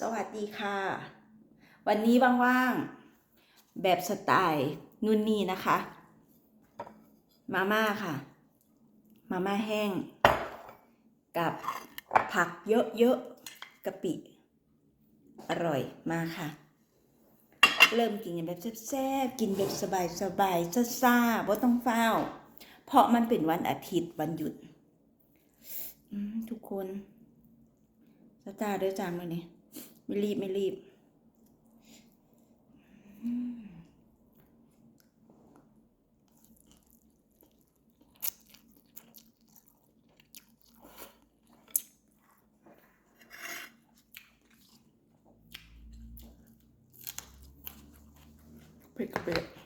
สวัสดีค่ะ วันนี้ว่างๆ แบบสไตล์นุ่นนี่นะคะ มาม่าค่ะ มาม่าแห้ง กับผักเยอะๆกะปิ อร่อยมาค่ะ เริ่มกินกันแบบแซ่บๆ กินแบบสบายๆซ่าๆว่าต้องเฝ้า เพราะมันเป็นวันอาทิตย์วันหยุดทุกคนสตาร์ด้อจามเลยนี่ ไม่รีบไม่รีบอืมเ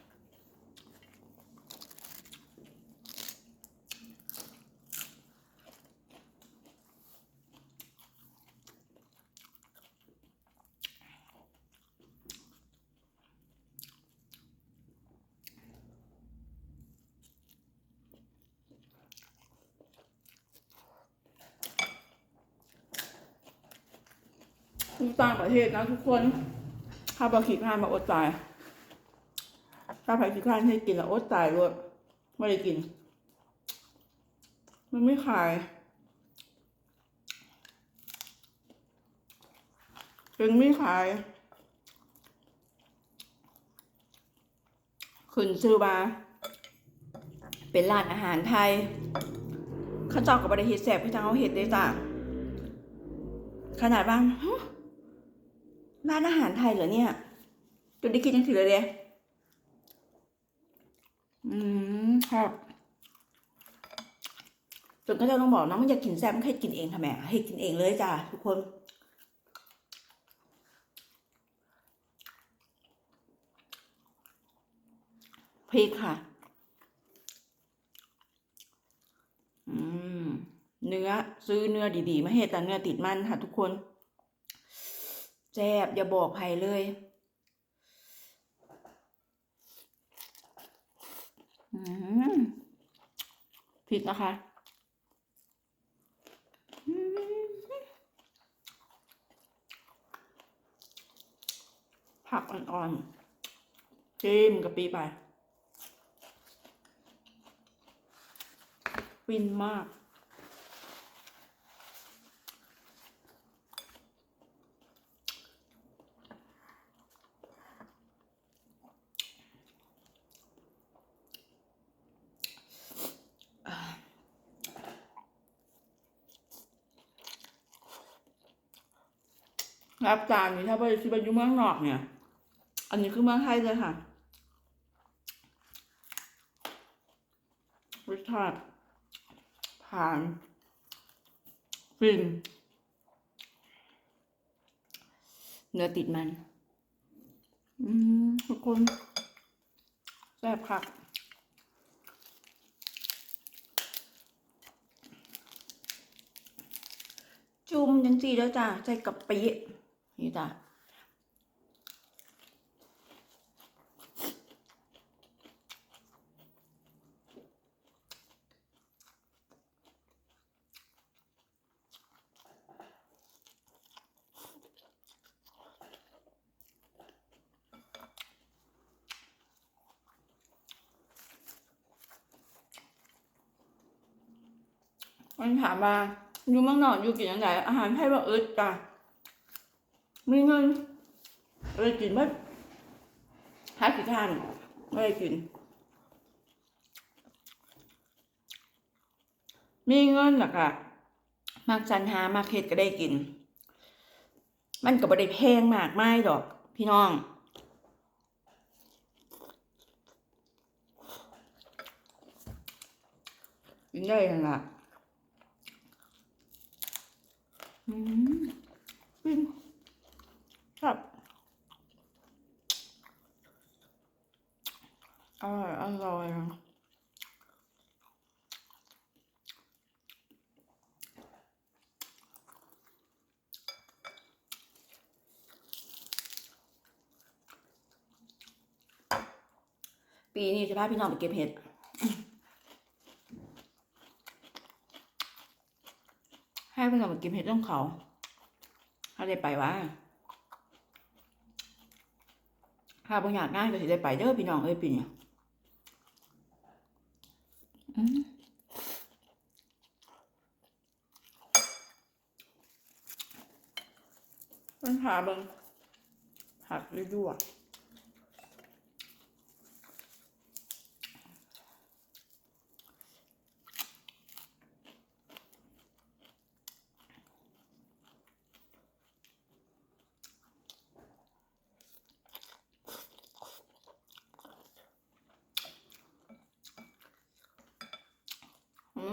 ผ็ดกระเปดที่ต่างประเทศนะทุกคนถ้าบาขีดข้านมาอดตาย ถ้าใครขีดข้านให้กินแล้วอดตายเลยไม่ได้กิน มันไม่ขายเป็นไม่ขาย ขึ้นซื้อมาเป็นร้านอาหารไทยเขาเจ้ากับบริเฮ็ดแสบพี่ทางเขาเห็ดได้จ้ะขนาดบ้างฮะ ร้านอาหารไทยเหรอเนี่ยจนได้กินยังถือเลยเดยอืมครับจนก็จะต้องบอกน้องมันอยากกินแซ่บมันให้กินเองทำไมให้กินเองเลยจ้ะทุกคนพริกค่ะ อืม เนื้อซื้อเนื้อดีๆ มาเฮ็ดแต่เนื้อติดมันค่ะทุกคน แซ่บอย่าบอกใครเลยอืมพริกนะคะผักอ่อนๆจิ้มกะปิไปฟินมาก รับจานนี้ถ้าไปที่ไปอยู่เมืองนอกเนี่ย อันนี้คือเมืองไทยเลยค่ะรสชาติผ่านฟินเนื้อติดมัน อืมทุกคนแซ่บค่ะจุ่มจังสีแล้วจ้ะใส่กะปิ นี่จ้ะมันถามมาอยู่เมืองนอกอยู่กินยังไงอาหารไทยว่าอึดจ้ะ มีเงินเลยกินไม่หากี่ทานไม่ได้กิน มีเงินหรอกอะมากจันหามากเฮ็ดก็ได้กิน มันก็บ่ได้แพงมากไม่ดอก พี่น้องกินได้นั่นล่ะอืมฟินครับ อร่อยอร่อยปีนี้จะพาพี่น้องไปเก็บเห็ดให้พี่น้องไปเก็บเห็ดต้องเขาเขาได้ไปวะถ้าบ่อยากงานก็สิได้ไปเด้อพี่น้องเอ้ยปีนี้ มันหาเบิงผักยั่วๆอืม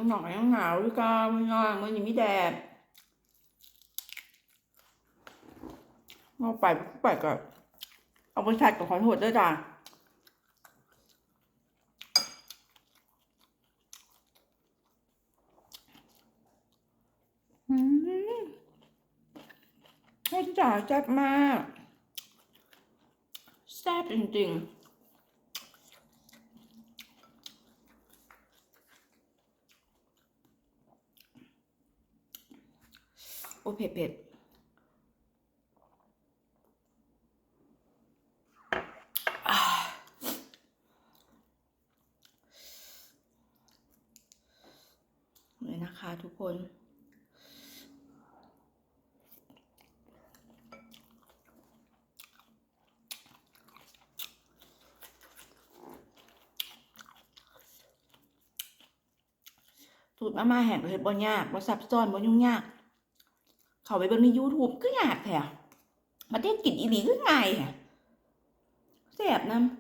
หน่อยยังหนาวด้วยกันพี่น้องมันยังไมีแดดเอาไปไปก็เอาไปชัดกับขอโทษด้วยจ้าอืมให้จ๋าแซ่บมาก แซ่บจริงๆ โอ้เผ็ดเผ็ดเลยนะคะทุกคน สูตรมาม่าแห้งก็เฮ็ดบ่ยากบ่ซับซ้อนบ่ยุ่งยาก เขาไปเบิ่งใน YouTube ก็อยากแท้มาเฮ็ดกินอีหลีคือง่ายแท้แซ่บนำ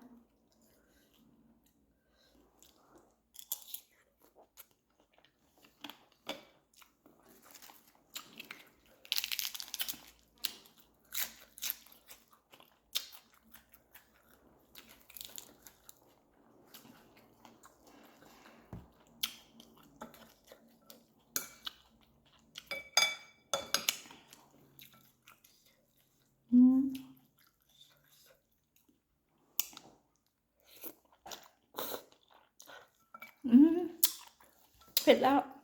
la